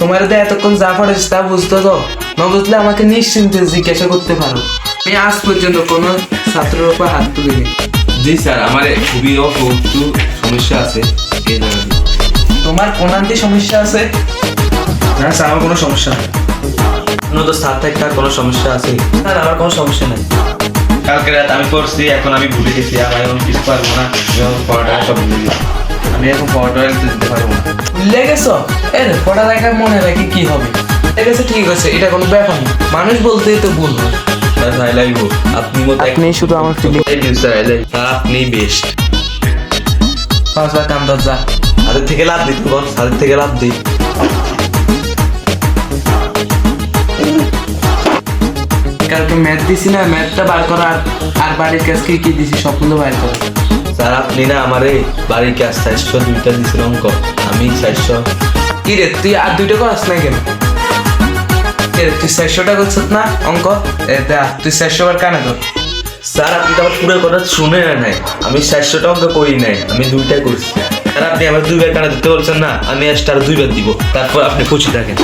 তোমার তো এতক্ষণ যা পড়েছে তা বুঝতো তো না বুঝলে আমাকে নিশ্চিন্তে জিজ্ঞাসা করতে পারো। আমি আজ পর্যন্ত কোনো ছাত্রের উপর হাত তুলিনি। জি স্যার আমার খুবই একটু সমস্যা আছে। এই জায়গাতে তোমার কোনান্তি সমস্যা আছে? না স্যার আমার কোনো সমস্যা নেই। কোনো তো স্যার থাকতে আর কোনো সমস্যা আছে? স্যার আমার কোনো সমস্যা নেই। কালকে রাত আমি পড়ছি এখন আমি ভুলে গেছি আমার এখন কিছু পারব না। আমি এখন পড়াটা সব ভুলে গেছি। আমি এখন পড়াটা দিতে পারব না। ভুলে গেছো এ রে, মনে রাখি কি হবে? আছে ঠিক আছে এটা কোনো ব্যাপার না। মানুষ বলতেই তো ভুল। হয়। আপনি আপনি শুধু আমার আপনি বেস্ট হাতের থেকে লাভ দিই বল হাতের থেকে লাভ দিই। কালকে ম্যাথ দিছি না ম্যাথটা বার করা আর- আর বাড়ির কাজ কি কি দিছি সবগুলো বার করা স্যার, আপনি না বাড়ির কাজ দুইটা অঙ্ক। আমি কি রে, তুই আর দুইটা করাস না কেন? তুই করছিস না, অঙ্ক? তুই ধর। স্যার, আপনি তো আমার পুরো কথা শুনে নাই। আমি চারশোটা অঙ্ক করি নাই, আমি দুইটাই করছি। স্যার, আপনি আমার দুইবার কানা দিতে বলছেন না, আমি এক্সট্রা দুইবার দিব। তারপর আপনি খুশি থাকেন